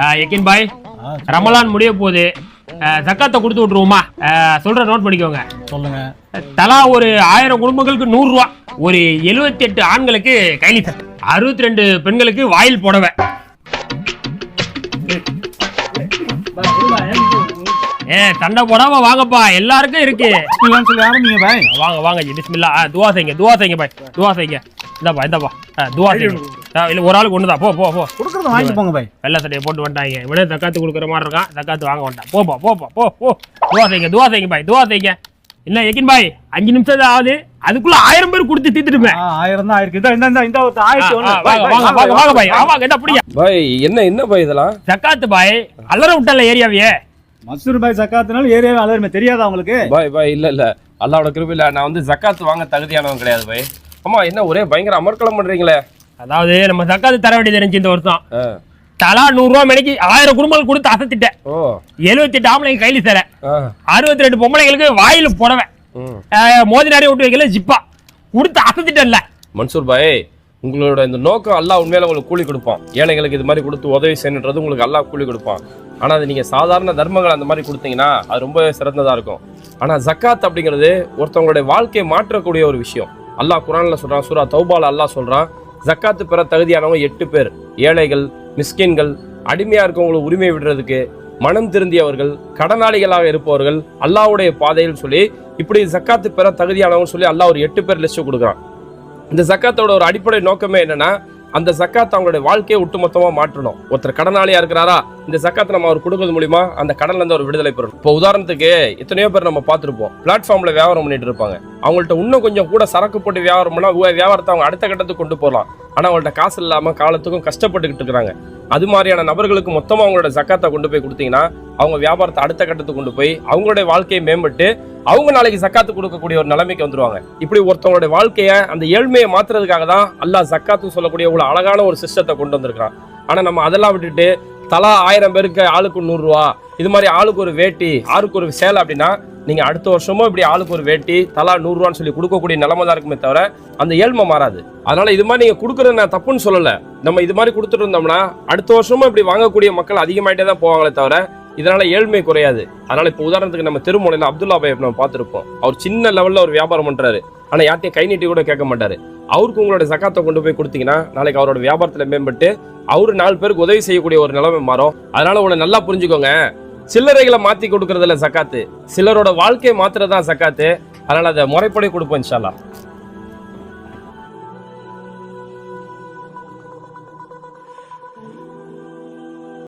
எக்கின் பாய். ரமலான் முடிய போகுது. அஹ், ஜக்காத்தை கொடுத்து விட்டுருவோமா? அஹ், சொல்ற நோட் பண்ணிக்கோங்க. சொல்லுங்க. தலா ஒரு ஆயிரம் குடும்பங்களுக்கு நூறு ரூபா ஒரு எழுபத்தி எட்டு ஆண்களுக்கு கைலி. அறுபத்தி ரெண்டு பெண்களுக்கு வாயில் புடவை. ஏ சண்டை போடாம வாங்கப்பா. எல்லாருக்கும் இருக்கு. வாங்க வாங்க ஜி. பிஸ்மில்லா. துவா செய்யுங்க துவா செய்யுங்க பாய். துவா செய்யுங்க. இந்தாப்பா இந்தாப்பா ஆ துவா இல்ல ஒரு ஆளுக்கு ஒண்ணுதான் போ போ போ. கொடுக்கறத வாங்கி போங்க பாய். வெள்ளை சட்டையை போட்டு வந்துட்டாங்க. இவனே தக்காத்து கொடுக்குற மாதிரி இருக்கான் தக்காத்து வாங்க வேண்டாம். போப்பா போப்பா போ போ துவா செய்யுங்க துவா செய்யுங்க பாய் துவா செய்யுங்க இல்ல எக்கின் பாய்? அஞ்சு நிமிஷம் தான் ஆகுது. அதுக்குள்ள ஆயிரம் பேர் கொடுத்து தீத்துட்டுமே ஆயிரம் தான் ஆயிருக்கு. இந்த இந்த இந்த ஒரு ஆயிரத்தி வாங்க வாங்க வாங்க வாங்க பாய் வாங்க என்ன அப்படியா பாய் என்ன என்ன பாய் இதெல்லாம்? தக்காத்து பாய் அலற விட்டல ஏரியாவையே. மசூர் பாய் சக்காத்துனால ஏரியாவே அலருமே. தெரியாதா உங்களுக்கு? பாய் பாய் இல்ல இல்ல. அல்லாவோட கிருபையில நான் வந்து ஜக்காத் வாங்க தகுதியானவன் கிடையாது பாய். அம்மா என்ன ஒரே பயங்கர அமர்க்களம் பண்றீங்களே? அதாவது நம்ம தக்காத்து தர வேண்டியது இருந்துச்சு இந்த வருஷம். தலா நூறு ரூபா மணிக்கு ஆயிரம் குடும்பங்கள் கொடுத்து அசத்திட்டேன். எழுபத்தி எட்டு ஆம்பளைங்க கையில சேர ஆ. அறுபத்தி ரெண்டு பொம்பளைங்களுக்கு வாயில் புடவை. ம். அஹ், மோதி நிறைய விட்டு வைக்கல ஜிப்பா. கொடுத்து அசத்திட்டேன்ல. மன்சூர் பாய் உங்களோட இந்த நோக்கம் அல்லாஹ் உண்மையில உங்களுக்கு கூலி கொடுப்பான். ஏழைகளுக்கு இது மாதிரி கொடுத்து உதவி செய்யணுன்றது உங்களுக்கு அல்லாஹ் கூலி கொடுப்பான். ஆனா அது நீங்க சாதாரண தர்மங்கள் அந்த மாதிரி கொடுத்தீங்கன்னா அது ரொம்ப சிறந்ததா இருக்கும். ஆனா ஜக்காத் அப்படிங்கிறது ஒருத்தவங்களுடைய வாழ்க்கையை மாற்றக்கூடிய ஒரு விஷயம். அல்லாஹ் குரானில் சொல்கிறான் சூரா தௌபால் அல்லாஹ் சொல்கிறான் ஜக்காத்து பெற தகுதியானவங்க எட்டு பேர் ஏழைகள் மிஸ்கின்கள் அடிமையாக இருக்கவங்களுக்கு உரிமை விடுறதுக்கு மனம் திருந்தியவர்கள் கடனாளிகளாக இருப்பவர்கள் அல்லாஹ்வுடைய பாதையில் சொல்லி இப்படி ஜக்காத்து பெற தகுதியானவங்க சொல்லி அல்லாஹ் ஒரு எட்டு பேர் லிஸ்ட் கொடுக்குறான். இந்த ஜக்காத்தோட ஒரு அடிப்படை நோக்கமே என்னென்னா அந்த ஜக்காத் அவங்களுடைய வாழ்க்கையை ஒட்டுமொத்தமா மாற்றணும். ஒருத்தர் கடனாளியா இருக்கிறாரா? இந்த ஜக்காத்தை நம்ம அவர் கொடுக்கறது மூலியமா அந்த கடன்ல இருந்து ஒரு விடுதலை பெறணும். இப்போ உதாரணத்துக்கு எத்தனையோ பேர் நம்ம பார்த்துருப்போம். பிளாட்ஃபார்ம்ல வியாபாரம் பண்ணிட்டு இருப்பாங்க. அவங்கள்ட்ட இன்னும் கொஞ்சம் கூட சரக்கு போட்டு வியாபாரம் பண்ணா வியாபாரத்தை அவங்க அடுத்த கட்டத்துக்கு கொண்டு போகலாம். ஆனால் அவங்கள்ட்ட காசு இல்லாமல் காலத்துக்கும் கஷ்டப்பட்டுக்கிட்டு இருக்கிறாங்க. அது மாதிரியான நபர்களுக்கு மொத்தமாக அவங்களோட ஜக்காத்தை கொண்டு போய் கொடுத்தீங்கன்னா அவங்க வியாபாரத்தை அடுத்த கட்டத்துக்கு கொண்டு போய் அவங்களுடைய வாழ்க்கையை மேம்பட்டு அவங்க நாளைக்கு சக்காத்து கொடுக்கக்கூடிய ஒரு நிலைமைக்கு வந்துருவாங்க. இப்படி ஒருத்தவங்களுடைய வாழ்க்கையை அந்த ஏழ்மையை மாத்துறதுக்காக தான் அல்லா சக்காத்து சொல்லக்கூடிய ஒரு அழகான ஒரு சிஸ்டத்தை கொண்டு வந்திருக்கிறான். ஆனால் நம்ம அதெல்லாம் விட்டுட்டு தலா ஆயிரம் பேருக்கு ஆளுக்கு நூறுரூவா இது மாதிரி ஆளுக்கு ஒரு வேட்டி ஆளுக்கு ஒரு சேலை அப்படின்னா நீங்கள் அடுத்த வருஷமும் இப்படி ஆளுக்கு ஒரு வேட்டி தலா நூறுரூவான்னு சொல்லி கொடுக்கக்கூடிய நிலமை தான் இருக்குமே தவிர அந்த ஏழ்மை மாறாது. அதனால் இது மாதிரி நீங்கள் கொடுக்குறது நான் தப்புன்னு சொல்லலை. நம்ம இது மாதிரி கொடுத்துட்டு இருந்தோம்னா அடுத்த வருஷமும் இப்படி வாங்கக்கூடிய மக்கள் அதிகமாகிட்டே தான் போவாங்களே தவிர இதனால் ஏழ்மை குறையாது. அதனால் இப்போ உதாரணத்துக்கு நம்ம திருமலையில் அப்துல்லா பாய் நம்ம பார்த்துருப்போம். அவர் சின்ன லெவலில் ஒரு வியாபாரம் பண்ணுறாரு ஆனால் யார்ட்டையும் கை நீட்டி கூட கேட்க மாட்டார். அவருக்கு உங்களோட சக்காத்தை கொண்டு போய் கொடுத்தீங்கன்னா நாளைக்கு அவரோட வியாபாரத்தில் மேம்பட்டு அவரு நாலு பேருக்கு உதவி செய்யக்கூடிய ஒரு நிலைமை மாறும். அதனால் உன்னை நல்லா புரிஞ்சுக்கோங்க. சில்லறைகளை மாற்றி கொடுக்கறதுல சக்காத்து. சிலரோட வாழ்க்கையை மாத்துறதுதான் சக்காத்து. அதனால் அதை முறைப்படி கொடுப்போம் இன்ஷால்லா